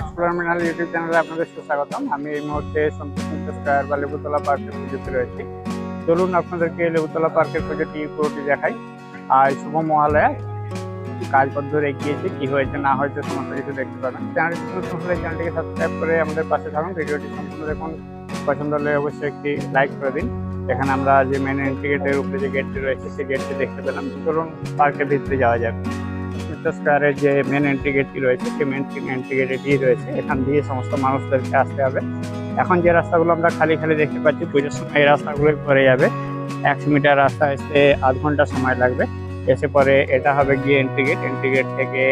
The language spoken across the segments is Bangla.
এক্সপ্লোরমিনাল ইউটিউব চ্যানেলে আপনাদের সুস্বাগতম। আমি এই মুহূর্তে সন্তোষ স্কয়ার বা লেবুতলা পার্কের পুজোতে রয়েছি। চলুন আপনাদেরকে লেবুতলা পার্কের পুজোটি, পুরোটি দেখাই। আর শুভ মহালয়া। কাজ কতদূর এগিয়েছে কি হয়েছে, না হয়েছে সমস্ত কিছু দেখতে পাবেন। চ্যানেলটি হলে চ্যানেলটিকে সাবস্ক্রাইব করে আমাদের পাশে থাকুন। ভিডিওটি সম্পূর্ণ দেখুন। পছন্দ হলে অবশ্যই একটি লাইক করে দিন। এখানে আমরা যে মেন এন্ট্রি গেটের উপরে যে গেটটি রয়েছে, সেই গেটটি দেখতে পেলাম। চলুন পার্কের ভিতরে যাওয়া যাক। মিত্র স্কোয়ারের যে মেন এন্ট্রি গেটটি রয়েছে, সেই মেন এন্ট্রি গেট এটি রয়েছে। এখান দিয়ে সমস্ত মানুষদেরকে আসতে হবে। এখন যে রাস্তাগুলো আমরা খালি খালি দেখতে পাচ্ছি, পুজোর সময় এই রাস্তাগুলোই পরে যাবে। একশো মিটার রাস্তা আসতে আধ ঘণ্টা সময় লাগবে। এসে পরে এটা হবে গিয়ে এন্ট্রি গেট এন্ট্রি গেট থেকে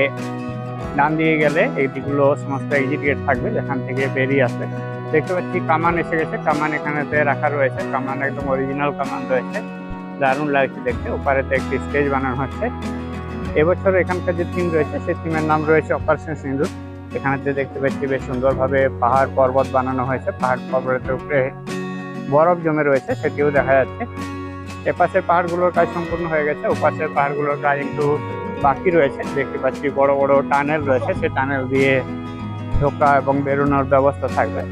ডান দিয়ে গেলে এই দিকগুলো সমস্ত এক্সিট গেট থাকবে, যেখান থেকে বেরিয়ে আসবে। দেখতে পাচ্ছি কামান এসে গেছে। কামান এখানেতে রাখা রয়েছে। কামান একদম অরিজিনাল কামান রয়েছে। দারুণ লাগছে দেখতে। ওপারেতে একটি স্টেজ বানানো হচ্ছে। এবছর এখানকার যে থিম রয়েছে, সেই থিমের নাম রয়েছে অপারেশন সিন্দুর এখানে যে দেখতে পাচ্ছি, বেশ সুন্দরভাবে পাহাড় পর্বত বানানো হয়েছে। পাহাড় পর্বতের উপরে বরফ জমে রয়েছে, সেটিও দেখা যাচ্ছে। এপাশের পাহাড়গুলোর কাজ সম্পূর্ণ হয়ে গেছে। ওপাশের পাহাড়গুলোর কাজ একটু বাকি রয়েছে। দেখতে পাচ্ছি, বড় বড় টানেল রয়েছে। সেই টানেল দিয়ে ঢোকা এবং বেরোনোর ব্যবস্থা থাকবে।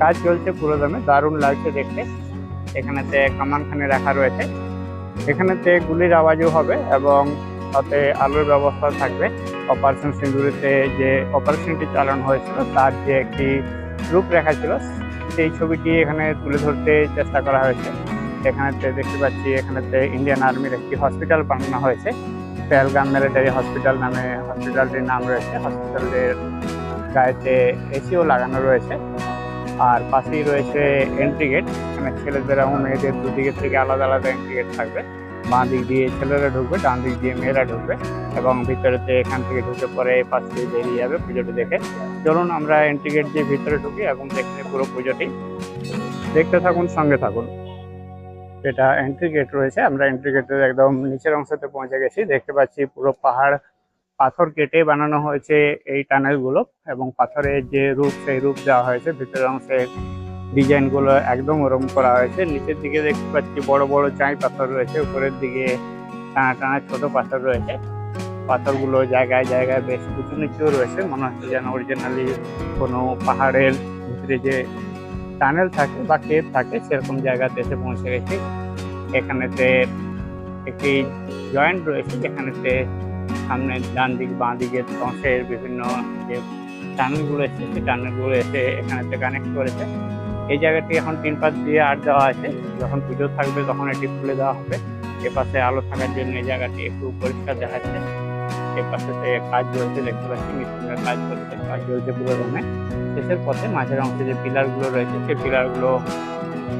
কাজ চলছে পুরো দামে দারুণ লাগছে দেখতে। এখানেতে কামানখানে রাখা রয়েছে। এখানেতে গুলির আওয়াজও হবে এবং সাথে আলোর ব্যবস্থা থাকবে। অপারেশন সিন্দুরিতে যে অপারেশনটি চালানো হয়েছিল, তার যে একটি রূপরেখা ছিল, সেই ছবিটি এখানে তুলে ধরতে চেষ্টা করা হয়েছে। এখানেতে দেখতে পাচ্ছি, এখানেতে ইন্ডিয়ান আর্মির একটি হসপিটাল বানানো হয়েছে। পেলগাম মিলিটারি হসপিটাল নামে হসপিটালটির নাম রয়েছে। হসপিটালের গায়েতে এসিও লাগানো রয়েছে। আর পাশেই রয়েছে এন্ট্রি গেট এখানে ছেলেদের এবং মেয়েদের দুদিকে থেকে আলাদা আলাদা এন্ট্রি গেট থাকবে। বাঁ দিক দিয়ে ছেলেরা ঢুকবে, ডান দিক দিয়ে মেয়েরা ঢুকবে এবং ভিতরেতে এখান থেকে ঢুকে পরে পাশ দিয়ে বেরিয়ে যাবে পুজোটি দেখে। চলুন আমরা এন্ট্রি গেট দিয়ে ভিতরে ঢুকি এবং দেখতে পুরো পুজোটি। দেখতে থাকুন, সঙ্গে থাকুন। এটা এন্ট্রি গেট রয়েছে, আমরা এন্ট্রি গেটের একদম নিচের অংশতে পৌঁছে গেছি। দেখতে পাচ্ছি পুরো পাহাড়, পাথর কেটে বানানো হয়েছে এই টানেলগুলো এবং পাথরের যে রূপ, সেই রূপ দেওয়া হয়েছে। ভিতরের অংশে ডিজাইনগুলো একদম ওরম করা হয়েছে। নিচের দিকে দেখতে পাচ্ছি বড় বড় চাই পাথর রয়েছে, উপরের দিকে টানা টানা ছোট পাথর রয়েছে। পাথরগুলো জায়গায় জায়গায় বেশ উঁচু নিচুও রয়েছে। মনে হচ্ছে যেন অরিজিনালি কোনো পাহাড়ের ভিতরে যে টানেল থাকে বা কেভ থাকে, সেরকম জায়গাতে এসে পৌঁছে গেছি। এখানেতে একটি জয়েন্ট রয়েছে, যেখানেতে সামনে ডান দিক বাঁ দিকের অংশের বিভিন্ন যে টানেলগুলো এসেছে, সেই টানেলগুলো এসে এখানেতে কানেক্ট করেছে। এই জায়গাটি এখন তিন পাশ দিয়ে আট দেওয়া আছে। যখন পুজো থাকবে তখন এটি খুলে দেওয়া হবে। এ পাশে আলো থাকার জন্য এই জায়গাটি একটু পরিষ্কার দেখাচ্ছে। এ পাশেতে কাজ চলছে দেখতে পাচ্ছি মিস্ত্রিরা কাজ করছে কাজ চলছে পুরো রুমে। শেষের পথে মাঝের অংশে যে পিলারগুলো রয়েছে, সেই পিলারগুলো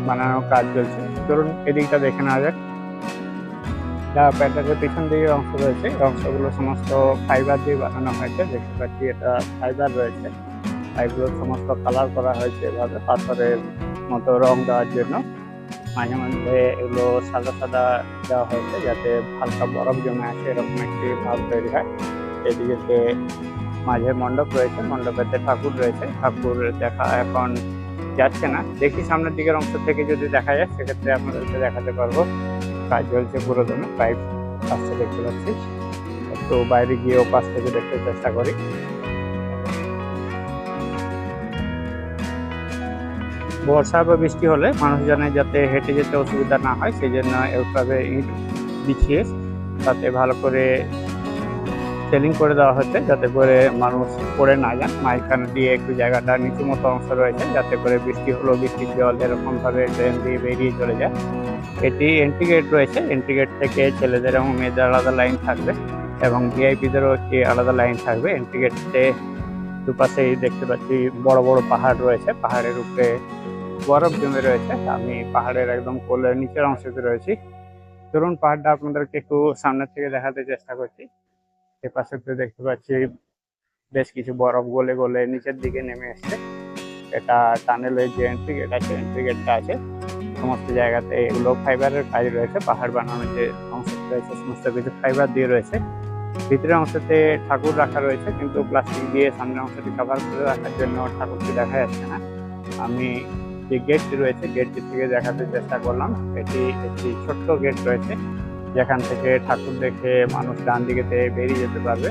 বানানোর কাজ চলছে। চলুন এদিকটা দেখে নেওয়া যাক। যা পিছন দিকে অংশ রয়েছে। অংশগুলো সমস্ত ফাইবার দিয়ে বানানো হয়েছে। দেখতে পাচ্ছি এটা ফাইবার রয়েছে। এগুলো সমস্ত কালার করা হয়েছে এভাবে পাথরের মতো রং দেওয়ার জন্য। মাঝে মাঝে এগুলো সাদা সাদা দেওয়া হয়েছে যাতে হালকা বরফ জমে আসে, এরকম একটি ভাব তৈরি হয়। এদিকে মাঝে মণ্ডপ রয়েছে, মণ্ডপেতে ঠাকুর রয়েছে। ঠাকুর দেখা এখন যাচ্ছে না। দেখি সামনের দিকের অংশ থেকে যদি দেখা যায়, সেক্ষেত্রে আপনাদেরকে দেখাতে পারব। কাজ চলছে পুরো দমে পাইপ আসছে দেখতে পাচ্ছি। একটু বাইরে গিয়ে ও পাশ থেকে দেখতে চেষ্টা করি। বর্ষা বা বৃষ্টি হলে মানুষজনের যাতে হেঁটে যেতে অসুবিধা না হয় সেই জন্য এভাবে ইট বিছিয়ে তাতে ভালো করে সেলিং করে দেওয়া হচ্ছে, যাতে করে মানুষ পড়ে না যান। মাঝখানে দিয়ে একটু জায়গাটা নিচু মতো অংশ রয়েছে, যাতে করে বৃষ্টি হলো, বৃষ্টির জল এরকমভাবে ট্রেন দিয়ে বেরিয়ে চলে যায়। এটি এন্ট্রি গেট রয়েছে এন্ট্রি গেট থেকে ছেলেদের এবং মেয়েদের আলাদা লাইন থাকবে এবং ভিআইপিদেরও একটি আলাদা লাইন থাকবে। এন্ট্রি গেটে দুপাশেই দেখতে পাচ্ছি বড় বড় পাহাড় রয়েছে, পাহাড়ের উপরে বরফ জমে রয়েছে আমি পাহাড়ের একদম কোলের নিচের অংশতে রয়েছি। ধরুন, পাহাড়টা আপনাদেরকে একটু সামনে থেকে দেখাতে চেষ্টা করছি। এ পাশে তো দেখতে পাচ্ছি বেশ কিছু বরফ গলে গলে নিচের দিকে নেমে এসছে। এটা টানেলের যে এন্ট্রি গেট আছে এন্ট্রি গেটটা আছে। সমস্ত জায়গাতে এগুলো ফাইবারের কাজ রয়েছে, পাহাড় বানানোর যে অংশ রয়েছে, সমস্ত কিছু ফাইবার দিয়ে রয়েছে। ভিতরের অংশতে ঠাকুর রাখা রয়েছে, কিন্তু প্লাস্টিক দিয়ে সামনের অংশটি কভার করে রাখার জন্য ঠাকুরটি দেখা যাচ্ছে না। আমি যে গেটটি রয়েছে গেটটি থেকে দেখাতে চেষ্টা করলাম। এটি একটি ছোট্ট গেট রয়েছে, যেখান থেকে ঠাকুর দেখে মানুষ ডান দিকে বেরিয়ে যেতে পারবে।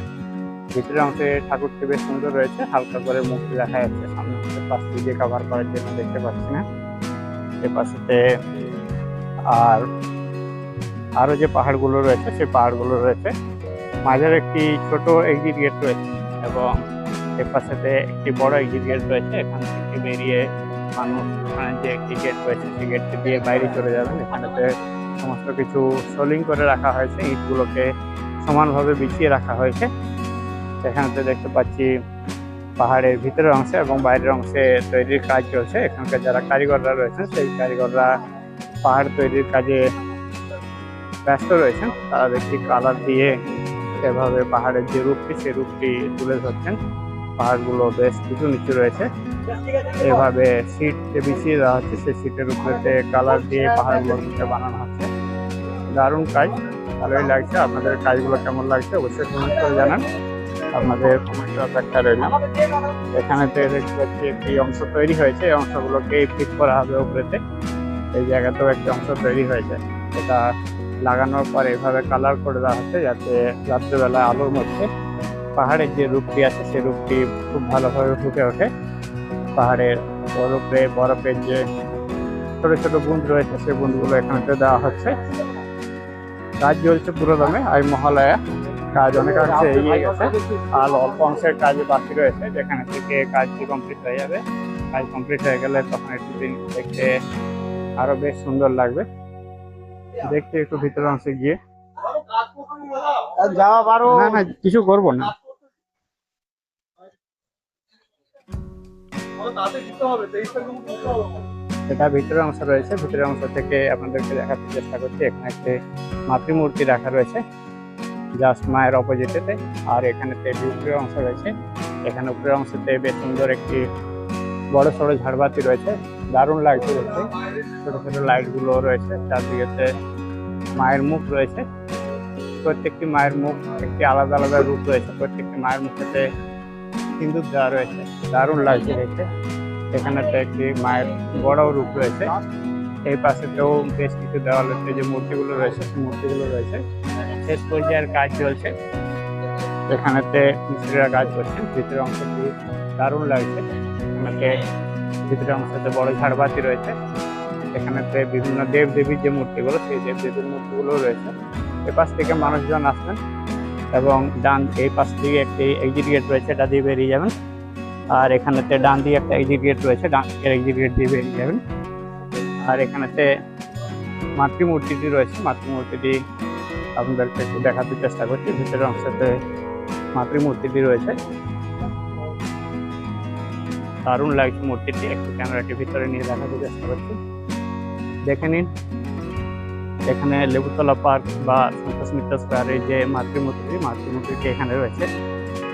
ভিতরে অংশে ঠাকুরটি বেশ সুন্দর রয়েছে, হালকা করে মুখটি দেখা যাচ্ছে। সামনে পাশটি দিয়ে কভার করার জন্য দেখতে পাচ্ছি না। এ আর আরও যে পাহাড়গুলো রয়েছে, সেই পাহাড়গুলো রয়েছে। মাঝের একটি ছোট এক্সিট গেট রয়েছে এবং এর পাশেতে একটি বড় এক্সিট গেট রয়েছে। এখান থেকে বেরিয়ে মানুষ যে একটি গেট রয়েছে দিয়ে বাইরে চলে যাবেন। এখানেতে সমস্ত কিছু সোলিং করে রাখা হয়েছে, ইটগুলোকে সমানভাবে বিছিয়ে রাখা হয়েছে। এখানেতে দেখতে পাচ্ছি পাহাড়ের ভিতরের অংশে এবং বাইরের অংশে তৈরির কাজ চলছে। এখানকার যারা কারিগররা রয়েছেন, সেই কারিগররা পাহাড় তৈরির কাজে ব্যস্ত রয়েছেন। তারা দেখছি কালার দিয়ে এভাবে পাহাড়ের যে রূপটি, সেই রূপটি তুলে ধরছেন। পাহাড়গুলো বেশ কিছু নিচু রয়েছে। এভাবে সিট বিছিয়ে দেওয়া হচ্ছে, সেই সিটের উপরেতে কালার দিয়ে পাহাড়গুলো নিচে বানানো হচ্ছে। দারুণ কাজ, ভালোই লাগছে। আপনাদের কাজগুলো কেমন লাগছে অবশ্যই কমেন্ট করে জানান। আপনাদের কমেন্টের অপেক্ষা রইলাম এখানেতে দেখতে পাচ্ছি, একটি অংশ তৈরি হয়েছে। এই অংশগুলোকে ফিট করা হবে উপরেতে। এই জায়গাতেও একটি অংশ তৈরি হয়েছে। এটা লাগানোর পর এভাবে কালার করে দেওয়া হচ্ছে যাতে রাত্রেবেলায় আলোর মধ্যে পাহাড়ের যে রূপটি আছে সেই রূপটি খুব ভালোভাবে ফুটে ওঠে। পাহাড়ের বরফে বরফের যে ছোট ছোট বুঁদ রয়েছে সেই বুঁদগুলো এখানে দেওয়া হচ্ছে। কাজ চলছে পুরো দমে আর মহালয়া কাজ অনেক অনেকাংশে এগিয়ে গেছে। আর অল্প অংশের কাজ বাকি রয়েছে যেখানে থেকে কাজটি কমপ্লিট হয়ে যাবে। কাজ কমপ্লিট হয়ে গেলে তখন একটু দিন দেখতে আরও বেশ সুন্দর লাগবে। দেখতে একটু ভিতর অংশে গিয়ে। যাওয়া পারো না না কিছু করব না। এটা ভিতরের অংশ রয়েছে ভিতরের অংশ থেকে আপনাদেরকে দেখাতে চেষ্টা করছি। এখানে একটি মাতৃমূর্তি রাখা রয়েছে, জাস্ট মায়ের অপোজিটেতে, আর এখানেতে উপরের অংশ রয়েছে। এখানে উপরের অংশতে বেশ সুন্দর একটি বড় সড়ো ঝাড়বাতি রয়েছে, দারুণ লাগছে দেখতে। ছোট ছোট লাইটগুলো রয়েছে, চারদিকেতে মায়ের মুখ রয়েছে। প্রত্যেকটি মায়ের মুখ একটি আলাদা আলাদা রূপ রয়েছে, প্রত্যেকটি মায়ের মুখেতে সিন্দুর দেওয়া রয়েছে। দারুণ লাগছে দেখতে। এখানেতে একটি মায়ের বড় রূপ রয়েছে। এই পাশেতেও বেশ কিছু দেওয়ালেতে যে মূর্তিগুলো রয়েছে, সেই মূর্তিগুলো রয়েছে। শেষ পর্যায়ের কাজ চলছে। এখানেতে মিস্ত্রিরা কাজ করছেন। ভিতরের অংশটি দারুণ লাগছে। এখানেতে ভিতরের অংশতে বড় ঝাড়বাতি রয়েছে। এখানেতে বিভিন্ন দেব দেবীর যে মূর্তিগুলো, সেই দেব দেবীর মূর্তিগুলো রয়েছে। এ পাশ থেকে মানুষজন আসবেন এবং ডান এই পাশ থেকে একটি এক্সিট গেট রয়েছে, এটা দিয়ে বেরিয়ে যাবেন। আর এখানেতে ডান দিয়ে একটা এক্সিট গেট রয়েছে, ডান এক্সিট গেট দিয়ে বেরিয়ে যাবেন। আর এখানেতে মাতৃমূর্তিটি রয়েছে, মাতৃমূর্তিটি আপনাদেরকে একটু দেখাতে চেষ্টা করছি, ভিতরের অংশতে মাতৃমূর্তিটি রয়েছে। দারুণ লাগছে মূর্তিটি, একটু ক্যামেরাটি ভিতরে নিয়ে দেখাতে চেষ্টা করছি। দেখে নিন। এখানে লেবুতলা পার্ক বা সন্তোষ মিত্র স্কোয়ারের যে মাতৃমূর্তি, মাতৃমূর্তিটি এখানে রয়েছে।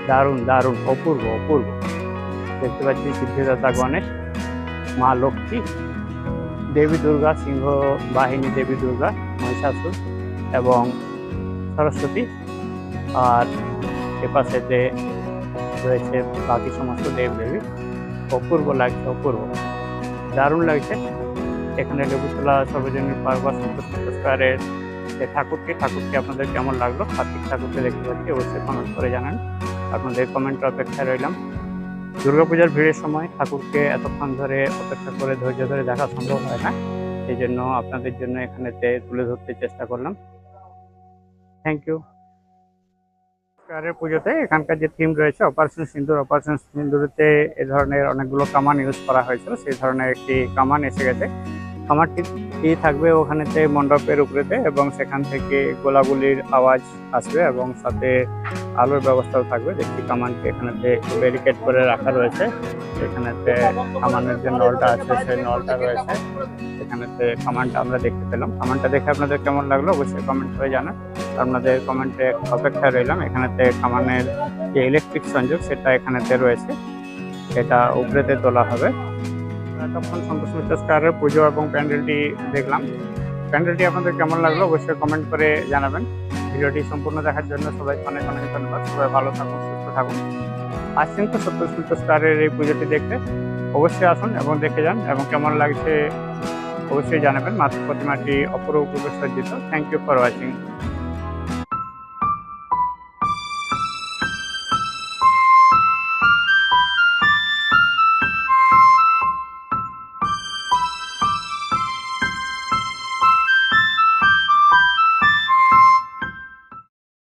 দারুণ দারুণ, অপূর্ব অপূর্ব। দেখতে পাচ্ছি সিদ্ধিদাতা গণেশ, মা লক্ষ্মী, দেবী দুর্গা, সিংহ বাহিনী, দেবী দুর্গা, মহিষাসুর এবং সরস্বতী। আর এপাশেতে রয়েছে বাকি সমস্ত দেব দেবী অপূর্ব লাগছে, অপূর্ব। দারুণ লাগছে। এখানে লেবুতলা সর্বজনীন পার্ক বা সন্তোষ স্কোয়ারের যে ঠাকুরটি ঠাকুরটি আপনাদের কেমন লাগল কার্তিক ঠাকুরকে দেখতে পাচ্ছি, অবশ্যই কমেন্ট করে জানান। আপনাদের কমেন্টের অপেক্ষায় রইলাম। দুর্গাপূজার ভিড়ের সময় ঠাকুরকে এতক্ষণ ধরে অপেক্ষা করে ধৈর্য ধরে দেখা সম্ভব হয় না, সেই জন্য আপনাদের জন্য এখানেতে তুলে ধরতে চেষ্টা করলাম। থ্যাংক ইউ স্কোয়ারের পুজোতে এখানকার যে থিম রয়েছে, অপারেশন সিন্দুর, অপারেশন সিন্দুরেতে এ ধরনের অনেকগুলো কামান ইউজ করা হয়েছিল, সেই ধরনের একটি কামান এসে গেছে। কামারটি কি থাকবে ওখানেতে মণ্ডপের উপরেতে এবং সেখান থেকে গোলাগুলির আওয়াজ আসবে এবং সাথে আলোর ব্যবস্থাও থাকবে। দেখছি কামানটি এখানেতে ব্যারিকেড করে রাখা রয়েছে। এখানেতে কামানের যে নলটা আছে, সেই নলটা রয়েছে। এখানেতে কামানটা আমরা দেখতে পেলাম। কামানটা দেখে আপনাদের কেমন লাগল অবশ্যই কমেন্ট করে জানান। আপনাদের কমেন্টে অপেক্ষায় রইলাম। এখানেতে কামানের যে ইলেকট্রিক সংযোগ, সেটা এখানেতে রয়েছে। এটা উপরেতে তোলা হবে। তখন সন্তোষ মিত্র স্কোয়ারের পুজো এবং প্যান্ডেলটি দেখলাম। প্যান্ডেলটি আপনাদের কেমন লাগল অবশ্যই কমেন্ট করে জানাবেন। ভিডিওটি সম্পূর্ণ দেখার জন্য সবাই অনেক অনেক ধন্যবাদ। সবাই ভালো থাকুন, সুস্থ থাকুন। আসছেন তো সন্তোষ মিত্র স্কোয়ারের এই পুজোটি দেখতে। অবশ্যই আসুন এবং দেখে যান এবং কেমন লাগছে অবশ্যই জানাবেন। মাতৃ প্রতিমাটি অপরূপ সজ্জিত। Thank you for watching